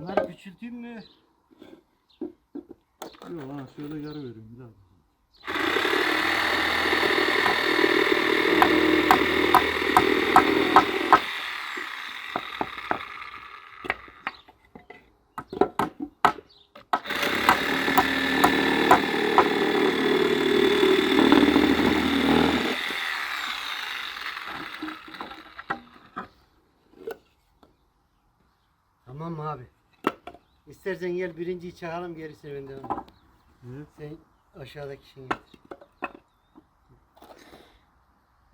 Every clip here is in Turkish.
Bunları küçülteyim mi? Yok ha şöyle yarı vereyim bir daha. Tamam abi? İstersen gel birinciyi çakalım gerisini ben devam. Evet. Sen aşağıdaki şeyi getir.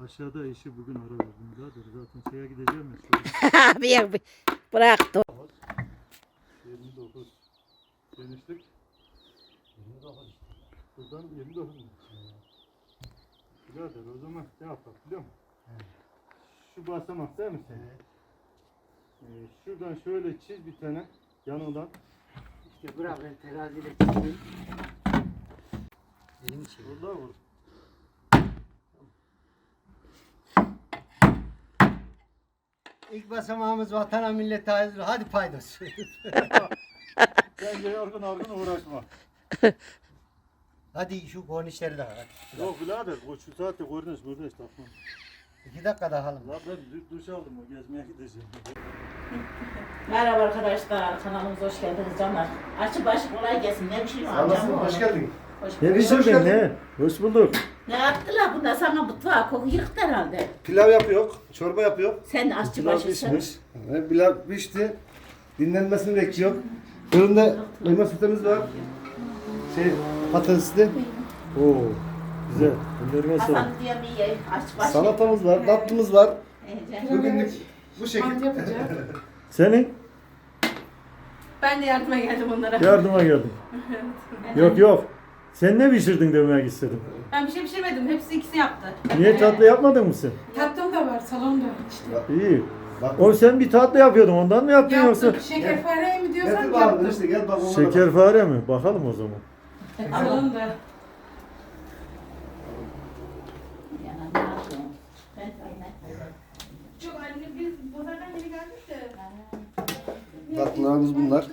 Aşağıda işi bugün ara verdim birader. Zaten şeye gideceğim ya. şöyle. Abi ya bıraktı. 29 genişlik. 29 Buradan 29 mu? Birader o zaman ne yapalım biliyor musun? Şu basamak değil mi senin? Evet. Ee, şuradan şöyle çiz bir tane yanından. İşte bırak ben teraziyle çekeyim. Elimi çevir. Burada vur. İlk basamağımız vatana millete hayırlı. Hadi paydos. Bence yorgun argın uğraşma. Hadi şu kornişleri de hadi. Yok birader bu şu saatte burada işte. takma. İki dakika daha halım. La ben du- duş aldım o gezmeye gideceğim. Merhaba arkadaşlar, kanalımıza hoş geldiniz canlar. Açı başı kolay gelsin. Ne bir şey var? Nasılsın? Hoş geldin. Hoş Ne bulduk. pişirdin ne? Hoş bulduk. Ne yaptılar bunda sana mutfağa koku yıktı herhalde. Pilav yapıyor, çorba yapıyor. Sen aşçı Pilav başısın. pişmiş. Ve pilav pişti. Dinlenmesini bekliyor. Fırında kıyma sütümüz var. Şey patatesli. Oo güzel. Ellerine Hasan sağlık. diye bir ye, aşçı başı. Salatamız var, tatlımız var. Bugünlük bu şekilde. Mantı yapacağım. Senin Ben de yardıma geldim onlara. yardıma geldim. yok yok. Sen ne pişirdin demek istedim. Ben bir şey pişirmedim. Hepsi ikisi yaptı. Niye tatlı yapmadın mı sen? Tatlım da var salonda. İşte. İyi. Bak. O sen bir tatlı yapıyordun ondan mı yaptın yoksa? Yaptım. Şekerpare mi diyorsan Getir bakalım yaptım. işte gel bak onlara bak. Şekerpare mi? Bakalım o zaman. Salonda. Yani ne yapayım? Ben aynen. Çok anne biz pazardan yeni geldik de. Tatlılarımız bunlar.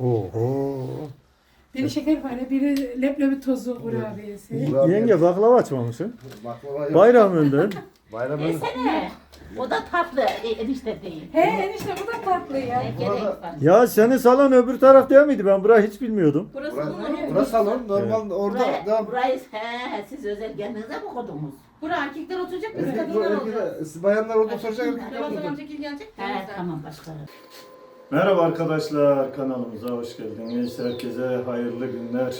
Oho. Biri şekerpare, biri leblebi tozu kurabiyesi. Yenge baklava açmamışsın. Baklava yok. Bayram önden. Bayram önü. Yesene. O da tatlı, e, enişte değil. He enişte bu da tatlı ya. Ne gerek var? Ya senin salon öbür taraf değil miydi? Ben burayı hiç bilmiyordum. Burası Burası, burası salon. Normal orada Burayı, devam. burayı he, siz özel kendinize mi koydunuz? Bura erkekler oturacak biz Erkek, kadınlar olacağız. erkekler, siz bayanlar orada oturacak erkekler Ramazan oturacak. amca kim gelecek? de o He, yüzden. tamam başlarım. Merhaba arkadaşlar kanalımıza hoş geldiniz. Herkese hayırlı günler.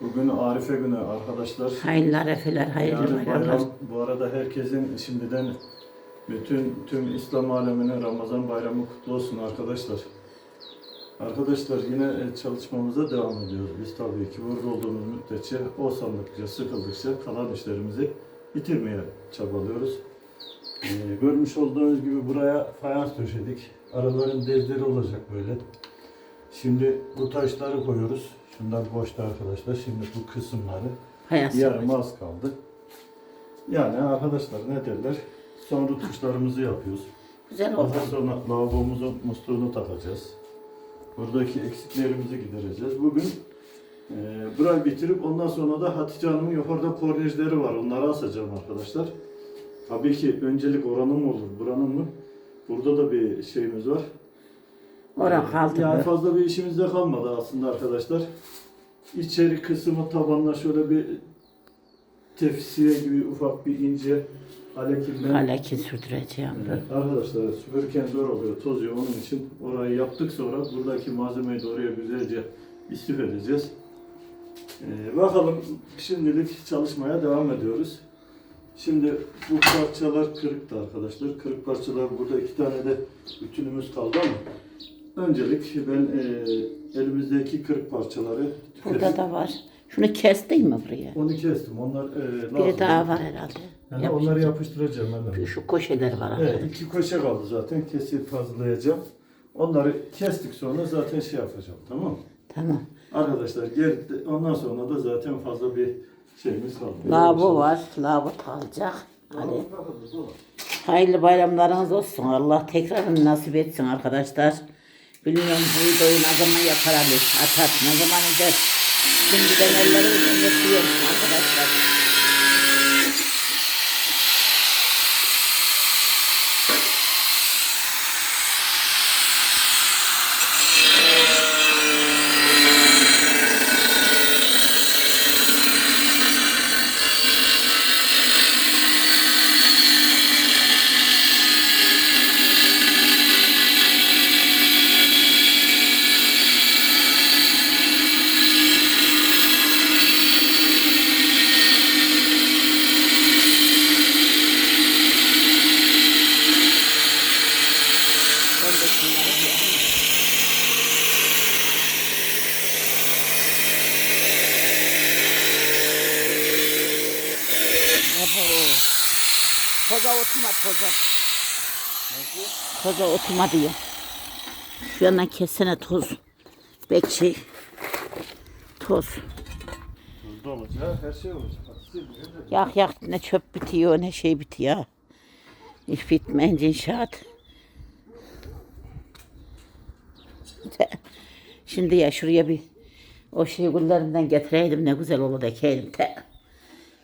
Bugün Arife günü arkadaşlar. Hayırlı arefeler, hayırlı Yani bayramlar. bayram, bu arada herkesin şimdiden bütün tüm İslam aleminin Ramazan bayramı kutlu olsun arkadaşlar. Arkadaşlar yine e, çalışmamıza devam ediyoruz. Biz tabii ki burada olduğumuz müddetçe o sandıkça, sıkıldıkça kalan işlerimizi bitirmeye çabalıyoruz. Ee, görmüş olduğunuz gibi buraya fayans döşedik. Araların bezleri olacak böyle. Şimdi bu taşları koyuyoruz. Şunlar boşta arkadaşlar. Şimdi bu kısımları Hayat Yarım az kaldı. Yani arkadaşlar ne derler? Son rutuşlarımızı yapıyoruz. Güzel oldu. Ondan sonra lavabomuzun musluğunu takacağız. Buradaki eksiklerimizi gidereceğiz. Bugün e, burayı bitirip ondan sonra da Hatice Hanım'ın yukarıda kornejleri var. Onları asacağım arkadaşlar. Tabii ki öncelik oranın mı olur, buranın mı? Burada da bir şeyimiz var. Oran kaldı. Yani mı? fazla bir işimiz de kalmadı aslında arkadaşlar. İçeri kısmı tabanına şöyle bir tefsiye gibi ufak bir ince alekimden. Haleki sürdüreceğim. Evet, arkadaşlar süpürürken zor oluyor, tozuyor. Onun için orayı yaptık sonra buradaki malzemeyi de oraya güzelce istif edeceğiz. Ee, bakalım şimdilik çalışmaya devam ediyoruz. Şimdi bu parçalar kırıktı arkadaşlar. Kırık parçalar burada iki tane de bütünümüz kaldı ama öncelik ben e, elimizdeki kırık parçaları Burada da var. Şunu kestin mi buraya? Onu kestim. Onlar e, lazım. Biri daha var herhalde. Yani Yapıştır. onları yapıştıracağım hemen. Şu köşeler var. Evet, iki köşe kaldı zaten. Kesip hazırlayacağım. Onları kestik sonra zaten şey yapacağım. Tamam mı? Tamam. Arkadaşlar gel, ondan sonra da zaten fazla bir şeyimiz kaldı. Lavabo var. Lavabo kalacak. Hadi. Lavabo kaldı, dolap. Hayırlı bayramlarınız olsun. Allah tekrar nasip etsin arkadaşlar. Bilmiyorum bu videoyu ne zaman yapar Ali. Atar. Ne zaman eder. Şimdiden ellerimden yapıyorum Koza oturma koza. Koza oturma diyor. Şu yandan kessene toz. Bekçi. Toz. Tuzlu olacak, her şey olacak. Yak yak ne çöp bitiyor ne şey bitiyor. İş bitmeyince inşaat. Te- Şimdi ya şuraya bir o şey güllerinden getireydim ne güzel olur ekeydim te.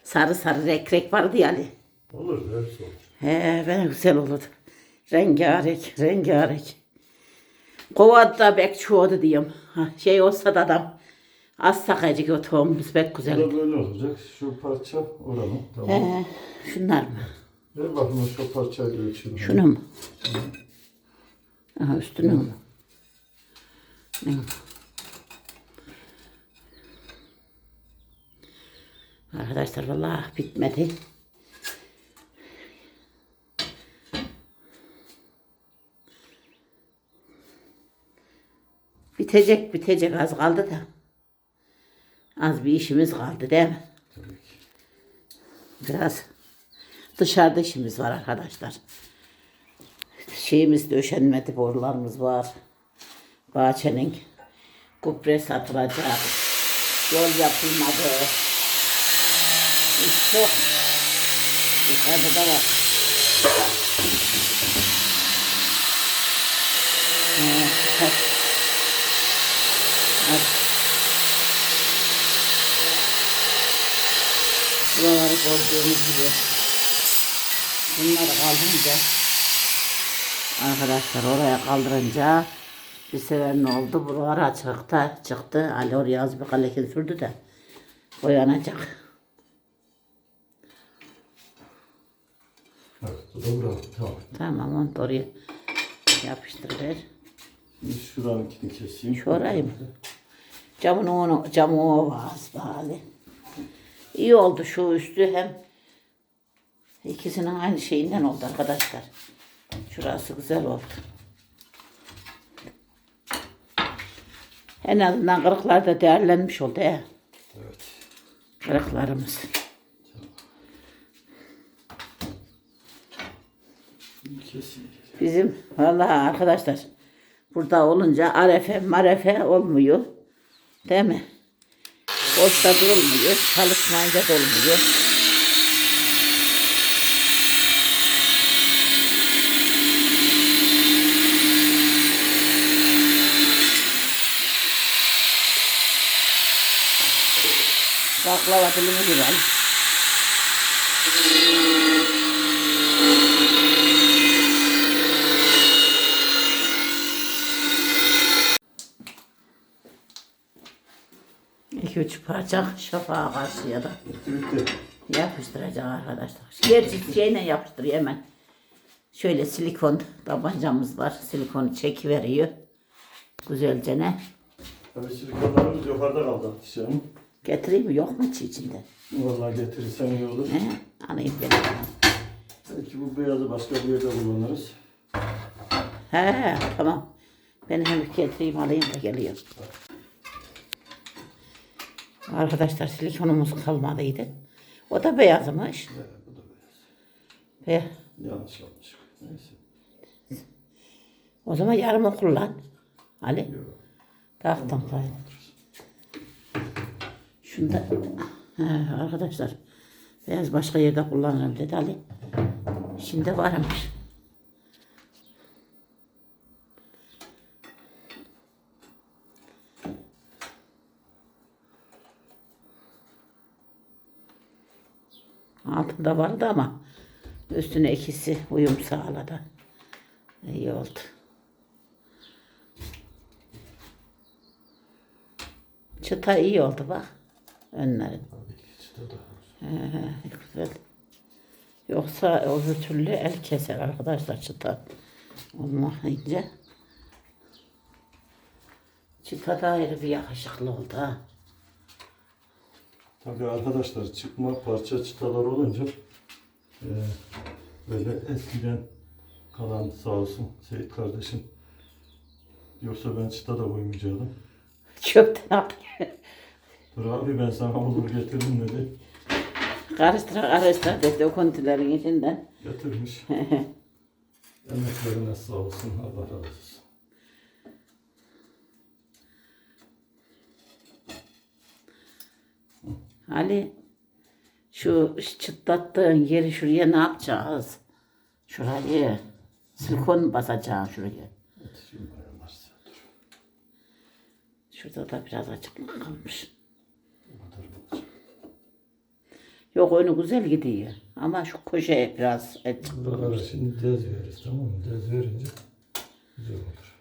Sarı sarı rek rek vardı ya Ali. Olur, hepsi olur. He ben güzel olurdu. Rengarenk, rengarenk. Kovada bek çoğdu diyeyim. Ha, şey olsa da adam az sakacık o tohumumuz pek Bu güzel. da böyle olacak. Şu parça oranın. Tamam. He, şunlar mı? Ver bakayım şu parçayı ölçelim. Şunu mu? Aha üstüne mi? Ne? Arkadaşlar vallahi bitmedi. Bitecek bitecek az kaldı da. Az bir işimiz kaldı değil mi? Biraz dışarıda işimiz var arkadaşlar. Şeyimiz döşenmedi, borularımız var. Bahçenin kupre satılacak. Yol yapılmadı. İş çok. Dışarıda da var. Hadi. Buraları gördüğünüz gibi. Bunları kaldırınca Arkadaşlar oraya kaldırınca bir sefer ne oldu? Buralar açıkta çıktı. Ali oraya az bir kaleken sürdü de boyanacak. Evet. Tamam. Tamam onu da oraya yapıştırır. Şimdi şuranınkini keseyim. Şu orayı mı? Camın onu, camı o var bari. İyi oldu şu üstü hem ikisinin aynı şeyinden oldu arkadaşlar. Şurası güzel oldu. En azından kırıklar da değerlenmiş oldu ya. Evet. Kırıklarımız. Keseyim. Bizim vallahi arkadaşlar burada olunca arefe marefe olmuyor. Değil mi? Boşta durulmuyor. Çalışmayınca da olmuyor. Baklava dilimi al. İki üç parça şafağa karşıya da Bitti. yapıştıracağım arkadaşlar. Gerçi şeyle yapıştırıyor hemen. Şöyle silikon tabancamız var. Silikonu çekiveriyor. Güzelce ne? Tabii silikonlarımız yukarıda kaldı Hatice'm. Getireyim mi? Yok mu içi içinde? Vallahi getirirsen iyi olur. He? Alayım ben. Belki bu beyazı başka bir yerde kullanırız. He tamam. Ben hem getireyim alayım da geliyorum. Arkadaşlar silikonumuz kalmadıydı. O da beyazmış. Evet, bu da beyaz. Be Yanlış olmuş. Neyse. o zaman yarımı kullan. Ali. Taktım sayın. Şunda He, arkadaşlar beyaz başka yerde kullanırım dedi Ali. İçinde varmış. Altında vardı ama üstüne ikisi uyum sağladı. İyi oldu. Çıta iyi oldu bak. Önlerin. Ee, güzel. Yoksa o türlü el keser arkadaşlar çıta olmayınca. Çıta da ayrı bir yakışıklı oldu ha. Tabii arkadaşlar çıkma parça çıtalar olunca e, böyle eskiden kalan sağ olsun Seyit kardeşim. Yoksa ben çıta da koymayacaktım. Çöpten at. Dur abi ben sana olur getiririm dedi. Karıştıra karıştıra dedi o kontilerin içinden. Getirmiş. Emeklerine sağ olsun. Allah razı olsun. Ali şu çıtlattığın yeri şuraya ne yapacağız? Şurayı silikon basacağım şuraya. Şurada da biraz açıklık kalmış. Bu kadar olacak. Yok önü güzel gidiyor. Ama şu köşeye biraz Buralara kalmış. şimdi dez veririz tamam mı? Dez verince güzel olur.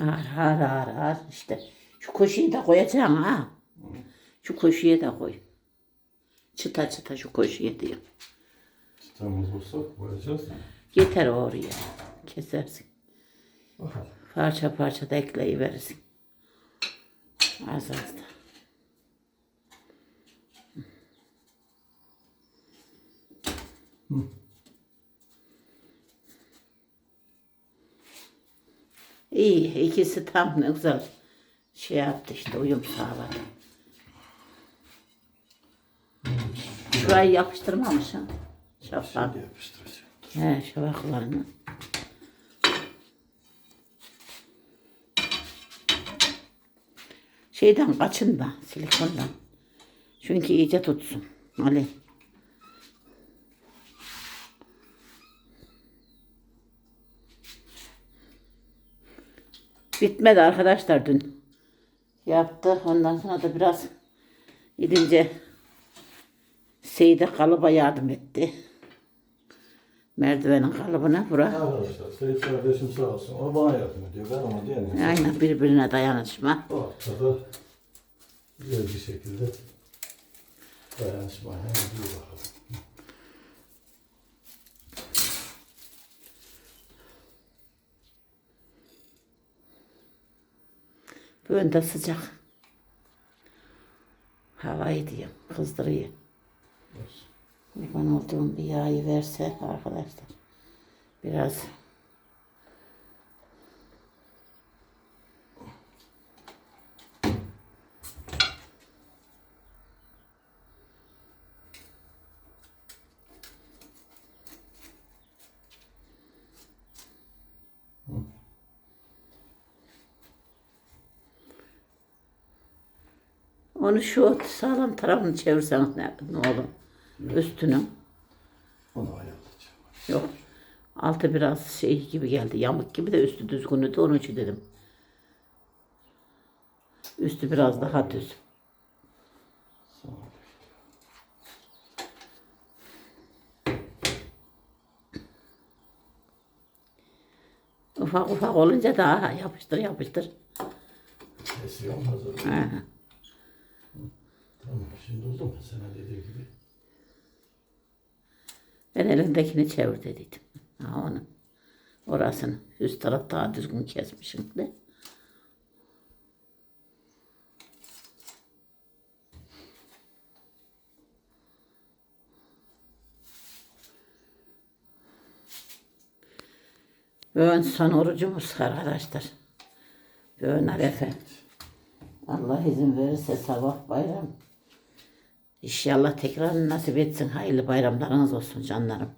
Ağır ağır ağır ağır işte. Şu köşeyi de koyacaksın ha. Şu köşeye de koy. Çıta çıta şu köşeye diyor. Çıtamız olsa koyacağız. Yeter oraya. Kesersin. Bakalım. Parça parça da ekleyiverirsin. Az az da. İyi, ikisi tam ne güzel şey yaptı işte uyum sağladı. Şurayı yapıştırmamışsın. Şafak. Şimdi yapıştıracağım. He, şafaklarını. Şeyden kaçınma, silikondan. Çünkü iyice tutsun. Ali. Bitmedi arkadaşlar dün. Yaptı. Ondan sonra da biraz gidince Seyide kalıba yardım etti. Merdivenin kalıbına bura. Arkadaşlar Seyit kardeşim sağ olsun. O bana yardım ediyor. Ben ona diyemiyorum. Aynen birbirine dayanışma. Ortada güzel bir şekilde dayanışmaya gidiyor bakalım. Bugün de sıcak. Havayı diyeyim, kızdırıyor. Kurban olduğum bir yağı verse arkadaşlar. Biraz Onu şu sağlam tarafını çevirsen ne, ne olur? Üstünü. Onu ayarlayacağım. Yok. Altı biraz şey gibi geldi. Yamuk gibi de üstü düzgündü. Onun için dedim. Üstü biraz daha düz. Ufak ufak olunca daha yapıştır yapıştır. Kesiyor hazır. Ha. Tamam şimdi oldu mu sana dediği gibi? Ben elindekini çevir dediydim. Ha onu. Orasını. Üst taraf daha düzgün kesmişim de. Bugün son orucumuz arkadaşlar. Bugün arefe. Allah izin verirse sabah bayram. İnşallah tekrar nasip etsin. Hayırlı bayramlarınız olsun canlarım.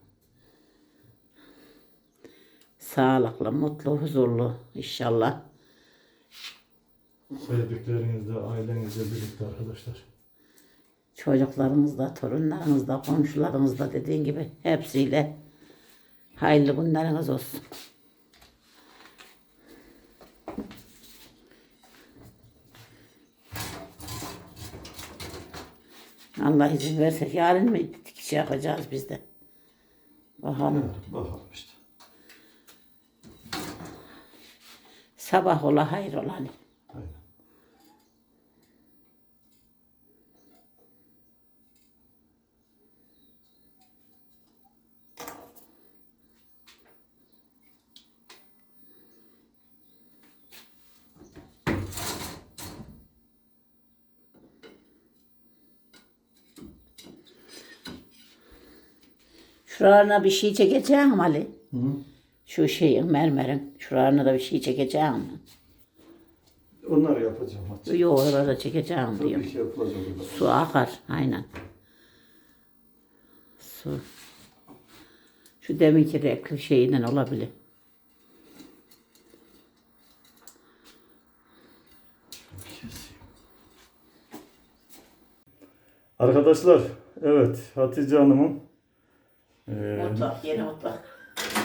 Sağlıklı, mutlu, huzurlu inşallah. sevdiklerinizle, ailenizle birlikte arkadaşlar. Çocuklarınızla, torunlarınızla, komşularınızla dediğin gibi hepsiyle hayırlı günleriniz olsun. Allah izin verse yarın mı dikiş yapacağız biz de. Bakalım. Bakalım işte. Sabah ola hayır ola. Aynen. Şuralarına bir şey çekeceğim Ali. Hı? Şu şeyin mermerin. Şuralarına da bir şey çekeceğim. Onları yapacağım hadi. Yok oralarda çekeceğim diyorum. Tabii ki yapılacak. onlar. Su akar aynen. Su. Şu deminki renkli şeyinden olabilir. Arkadaşlar, evet Hatice Hanım'ın eee Mutfak, yeni mutfak.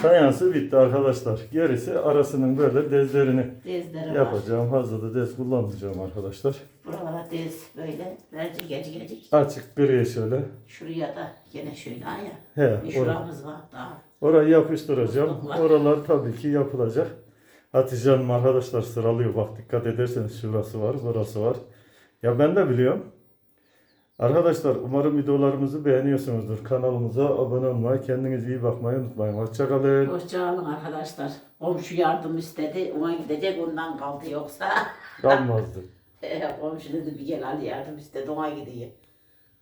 fayansı bitti arkadaşlar. Gerisi arasının böyle dezlerini Dezleri var. yapacağım. Fazla da dez kullanmayacağım arkadaşlar. Buralara dez böyle. Verci gece gece. Açık griye şöyle. Şuraya da gene şöyle aya. He, Bir or- şuramız var daha. orayı yapıştıracağım. Oralar tabii ki yapılacak. Hatice Hanım arkadaşlar sıralıyor. Bak dikkat ederseniz şurası var, burası var. Ya ben de biliyorum. Arkadaşlar umarım videolarımızı beğeniyorsunuzdur. Kanalımıza abone olmayı, kendinize iyi bakmayı unutmayın. Hoşçakalın. Hoşçakalın arkadaşlar. Komşu yardım istedi. Ona gidecek ondan kaldı yoksa. Kalmazdı. Komşu dedi bir gel hadi yardım istedi ona gideyim.